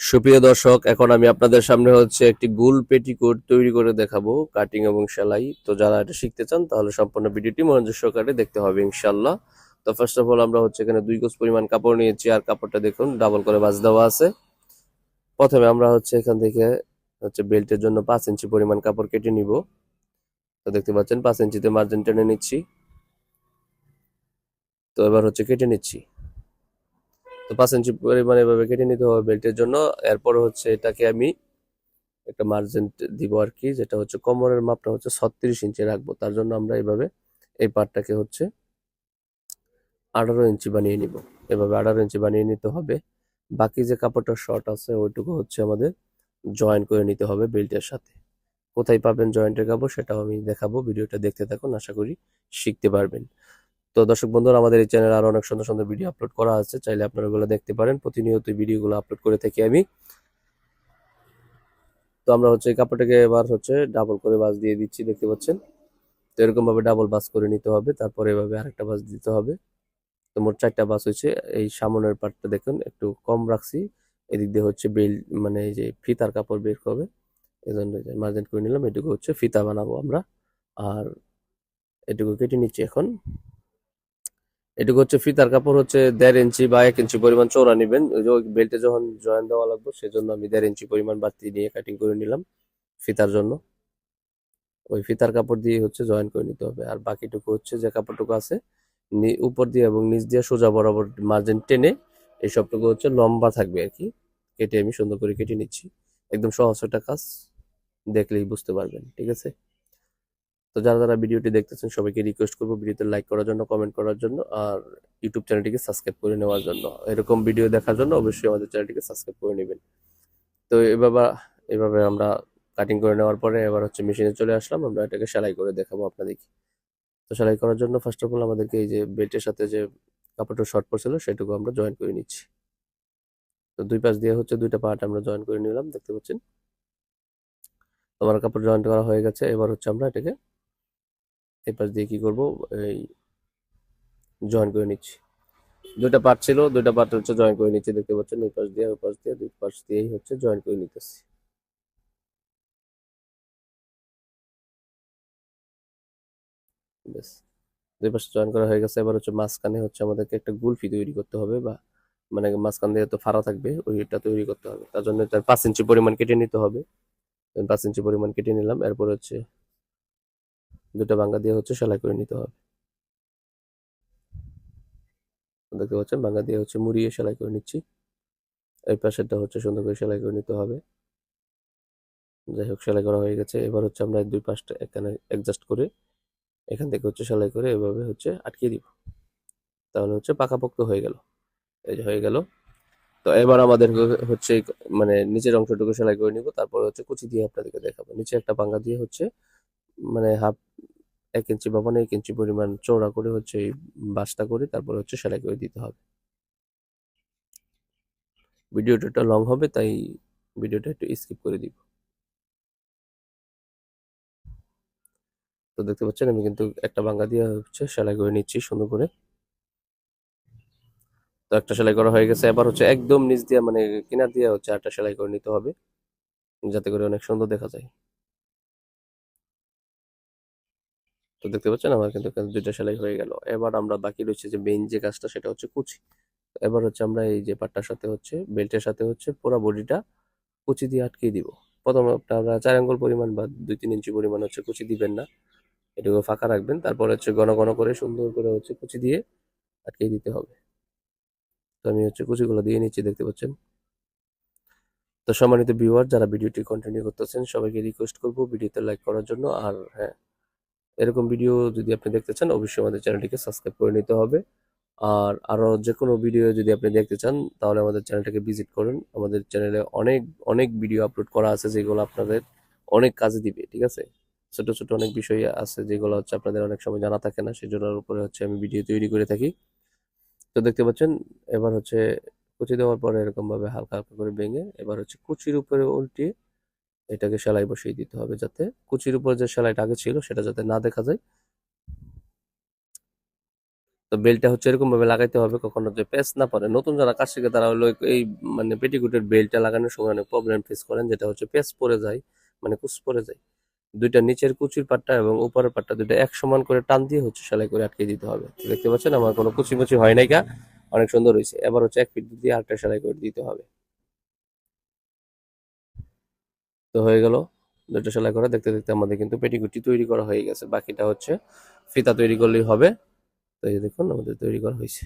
সুপ্রিয় দর্শক, এখন আমি আপনাদের সামনে হচ্ছে একটি গুল পেটিকোট তৈরি করে দেখাবো, কাটিং এবং সেলাই। তো যারা এটা শিখতে চান, তাহলে সম্পূর্ণ ভিডিওটি মনোযোগ সহকারে দেখতে হবে ইনশাল্লাহ তো ফার্স্ট অফ অল আমরা হচ্ছে এখানে দুই গোজ পরিমাণ কাপড় নিয়েছি, আর কাপড়টা দেখুন ডাবল করে বাজ দেওয়া আছে। প্রথমে আমরা হচ্ছে এখান থেকে হচ্ছে বেল্টের জন্য পাঁচ ইঞ্চি পরিমাণ কাপড় কেটে নিব। তো দেখতে পাচ্ছেন, পাঁচ ইঞ্চিতে মার্জিন টেনে নিচ্ছি। তো এবার হচ্ছে কেটে নিচ্ছি। তো পাঁচ ইঞ্চি পরিমাণে এভাবে কেটে নিতে হবে বেল্টের জন্য। এরপর হচ্ছে এটাকে আমি একটা মার্জিন দিব আর কি, যেটা হচ্ছে কোমরের মাপটা হচ্ছে ছত্রিশ ইঞ্চি রাখব। তার জন্য আমরা এভাবে এই পার্টটাকে হচ্ছে আঠারো ইঞ্চি বানিয়ে নিব। এভাবে আঠারো ইঞ্চি বানিয়ে নিতে হবে। বাকি যে কাপড়টা শর্ট আছে, ওইটুকু হচ্ছে আমাদের জয়েন করে নিতে হবে বেল্টের সাথে। কোথায় পাবেন জয়েন্টের কাপড় সেটাও আমি দেখাবো, ভিডিওটা দেখতে থাকুন, আশা করি শিখতে পারবেন। তো দর্শক বন্ধুরা, আমাদের এই চ্যানেলে আরও অনেক সুন্দর সুন্দর ভিডিও আপলোড করা আছে। চাইলে আপনারা ওগুলো দেখতে পারেন। প্রতিনিয়ত ভিডিওগুলো আপলোড করে থাকি আমি। তো আমরা হচ্ছে কাপড়টাকে এবার হচ্ছে ডাবল করে বাস দিয়ে দিচ্ছি, দেখতে পাচ্ছেন? তো এরকম ভাবে ডাবল বাস করে নিতে হবে। তারপরে এভাবে আরেকটা বাস দিতে হবে। তো মোট চারটা বাস হয়েছে। এই সামনের পার্টটা দেখুন, একটু কম রাখছি। এদিক দিয়ে হচ্ছে বেল মানে এই যে ফিতার কাপড় বের হবে। জন্য মার্জেন্ট করে নিলাম। এটুকু হচ্ছে ফিতা বানাবো আমরা। আর এটুকু কেটে নিচ্ছি এখন। এটুকু হচ্ছে ফিতার কাপড় হচ্ছে দেড় ইঞ্চি বা এক ইঞ্চি পরিমাণ চৌড়া নেবেন। বেল্টে যখন জয়েন দেওয়া লাগবে, সেজন্য আমি দেড় ইঞ্চি পরিমাণ বাড়তি নিয়ে কাটিং করে নিলাম ফিতার জন্য। ওই ফিতার কাপড় দিয়ে হচ্ছে জয়েন করে নিতে হবে। আর বাকিটুকু হচ্ছে যে কাপড়টুকু আছে উপর দিয়ে এবং নিচ দিয়ে সোজা বরাবর মার্জিন টেনে এই সবটুকু হচ্ছে লম্বা থাকবে আর কি। কেটে আমি সুন্দর করে কেটে নিচ্ছি। একদম সহজ একটা কাজ, দেখলেই বুঝতে পারবেন, ঠিক আছে? তো যারা যারা ভিডিওটি দেখতেছেন, সবাইকে রিকোয়েস্ট করব ভিডিওতে লাইক করার জন্য কমেন্ট করার জন্য আর ইউটিউব চ্যানেলটিকে সাবস্ক্রাইব করে নেওয়ার জন্য। এরকম ভিডিও দেখার জন্য অবশ্যই আমাদের চ্যানেলটিকে সাবস্ক্রাইব করে নেবেন। তো এভাবে এভাবে আমরা কাটিং করে নেওয়ার পরে এবার হচ্ছে মেশিনে চলে আসলাম, আমরা এটাকে সেলাই করে দেখাবো আপনাদেরকে। তো সেলাই করার জন্য ফার্স্ট অফ অল আমাদেরকে এই যে বেল্টের সাথে যে কাপড়টা শর্ট পড়ছিল সেটুকু আমরা জয়েন করে নিচ্ছি। তো দুই পাশ দিয়ে হচ্ছে দুইটা পার্ট আমরা জয়েন করে নিলাম, দেখতে পাচ্ছেন? আমার কাপড় জয়েন করা হয়ে গেছে, এবার হচ্ছে আমরা এটাকে এই পাশ দিয়ে কি করব? এই জয়েন করে নিচ্ছি। দুইটা পার্ট ছিল, দুইটা পার্ট হচ্ছে জয়েন করে নিচ্ছি, দেখতে পাচ্ছেন, এই পাশ দিয়ে, ওই পাশ দিয়ে, দুই পাশ দিয়েই হচ্ছে জয়েন করে নিতেছি। দুই পাশে জয়েন করা হয়ে গেছে। এবার হচ্ছে মাঝখানে হচ্ছে আমাদেরকে একটা গুলফি তৈরি করতে হবে বা মানে মাঝখান দিয়ে তো ফাড়া থাকবে, ওইটা তৈরি করতে হবে। তার জন্য তার পাঁচ ইঞ্চি পরিমাণ কেটে নিতে হবে। পাঁচ ইঞ্চি পরিমাণ কেটে নিলাম। এরপর হচ্ছে দুটো বাঙ্গা দিয়ে হচ্ছে সেলাই করে নিতে হবে। দেখতে পাচ্ছেন, বাঙ্গা দিয়ে হচ্ছে মুড়িয়ে সেলাই করে নিচ্ছি। এই পাশেরটা হচ্ছে সুন্দর করে সেলাই করে নিতে হবে। যাই হোক, সেলাই করা হয়ে গেছে। এবার হচ্ছে আমরা দুই পাশটা এখানে অ্যাডজাস্ট করে এখান থেকে হচ্ছে সেলাই করে এভাবে হচ্ছে আটকে দিব। তাহলে হচ্ছে পাকাপোক্ত হয়ে গেল। এই যে হয়ে গেল। তো এবার আমাদের হচ্ছে মানে নিচের অংশটুকু সেলাই করে নিব। তারপর হচ্ছে কুচি দিয়ে আপনাদেরকে দেখাবো। নিচে একটা পাঙ্গা দিয়ে হচ্ছে মানে হাফ এক ইঞ্চি বা মানে এক ইঞ্চি পরিমাণ চওড়া করে হচ্ছে এই বাসটা করে তারপর হচ্ছে সেলাই করে দিতে হবে। ভিডিওটা লং হবে, তাই ভিডিওটা একটু স্কিপ করে দিব। তো দেখতে পাচ্ছেন, আমি কিন্তু একটা বাঙ্গা দিয়ে হচ্ছে সেলাই করে নিচ্ছি সুন্দর করে। তো একটা সেলাই করা হয়ে গেছে, এবার হচ্ছে একদম নিচ দিয়ে মানে কিনার দিয়ে হচ্ছে একটা সেলাই করে নিতে হবে, যাতে করে অনেক সুন্দর দেখা যায়। তো দেখতে পাচ্ছেন আমার কিন্তু দুইটা সেলাই হয়ে গেল। এবার আমরা বাকি রয়েছে যে মেইন যে কাজটা সেটা হচ্ছে কুচি। এবার হচ্ছে আমরা এই যে পাটটার সাথে হচ্ছে বেল্টের সাথে হচ্ছে পুরো বডিটা কুচি দিয়ে আটকে দিব। প্রথম আপনারা চার আঙ্গুল পরিমাণ বা দুই তিন ইঞ্চি পরিমাণ হচ্ছে কুচি দিবেন না। এটুকু ফাঁকা রাখবেন, তারপর হচ্ছে ঘন ঘন করে সুন্দর করে হচ্ছে কুচি দিয়ে আটকে দিতে হবে। তো আমি হচ্ছে কুচিগুলো দিয়ে নিচ্ছি, দেখতে পাচ্ছেন। তো সম্মানিত ভিউয়ার যারা ভিডিওটি কন্টিনিউ করতেছেন, সবাইকে রিকোয়েস্ট করব ভিডিওতে লাইক করার জন্য। আর হ্যাঁ এরকম ভিডিও যদি আপনি দেখতে চান, অবশ্যই আমাদের চ্যানেলটিকে সাবস্ক্রাইব করে নিতে হবে। আর আরও যে কোনো ভিডিও যদি আপনি দেখতে চান, তাহলে আমাদের চ্যানেলটাকে ভিজিট করুন। আমাদের চ্যানেলে অনেক অনেক ভিডিও আপলোড করা আছে যেগুলো আপনাদের অনেক কাজে দিবে, ঠিক আছে? ছোট ছোট অনেক বিষয় আছে যেগুলো হচ্ছে আপনাদের অনেক সময় জানা থাকে না সেজন্য উপরে হচ্ছে আমি ভিডিও তৈরি করে থাকি। তো দেখতে পাচ্ছেন, এবার হচ্ছে কুচি দেওয়ার পরে এরকমভাবে হালকা হালকা করে ভেঙে, এবার হচ্ছে কুচির উপরে উল্টিয়ে এটাকে সেলাই বসিয়ে দিতে হবে যাতে কুচির উপর যে সেলাইটা আগে ছিল সেটা যাতে না দেখা যায়। তো বেল্টটা হচ্ছে এরকম ভাবে লাগাইতে হবে, কখনো যে পেস না পড়ে নতুন যারা কাজ শিখে তারা হলো এই মানে পেটিকুটের বেল্টটা লাগানোর সময় অনেক প্রবলেম ফেস করেন, যেটা হচ্ছে পেস পড়ে যায় মানে কুচ পড়ে যায়। দুইটা নিচের কুচির পাটটা এবং উপরের পাটটা দুইটা এক সমান করে টান দিয়ে হচ্ছে সেলাই করে আটকে দিতে হবে। দেখতে পাচ্ছেন আমার কোনো কুচি মুচি হয় নাই গা, অনেক সুন্দর হয়েছে। এবার হচ্ছে এক ফিট দিয়ে আরেকটা সেলাই করে দিতে হবে। তো হয়ে গেল। দুটো সেলাই করা দেখতে দেখতে আমাদের কিন্তু পেটিকুটি তৈরি করা হয়ে গেছে। বাকিটা হচ্ছে ফিতা তৈরি করলেই হবে। তো এই দেখুন, আমাদের তৈরি করা হয়েছে।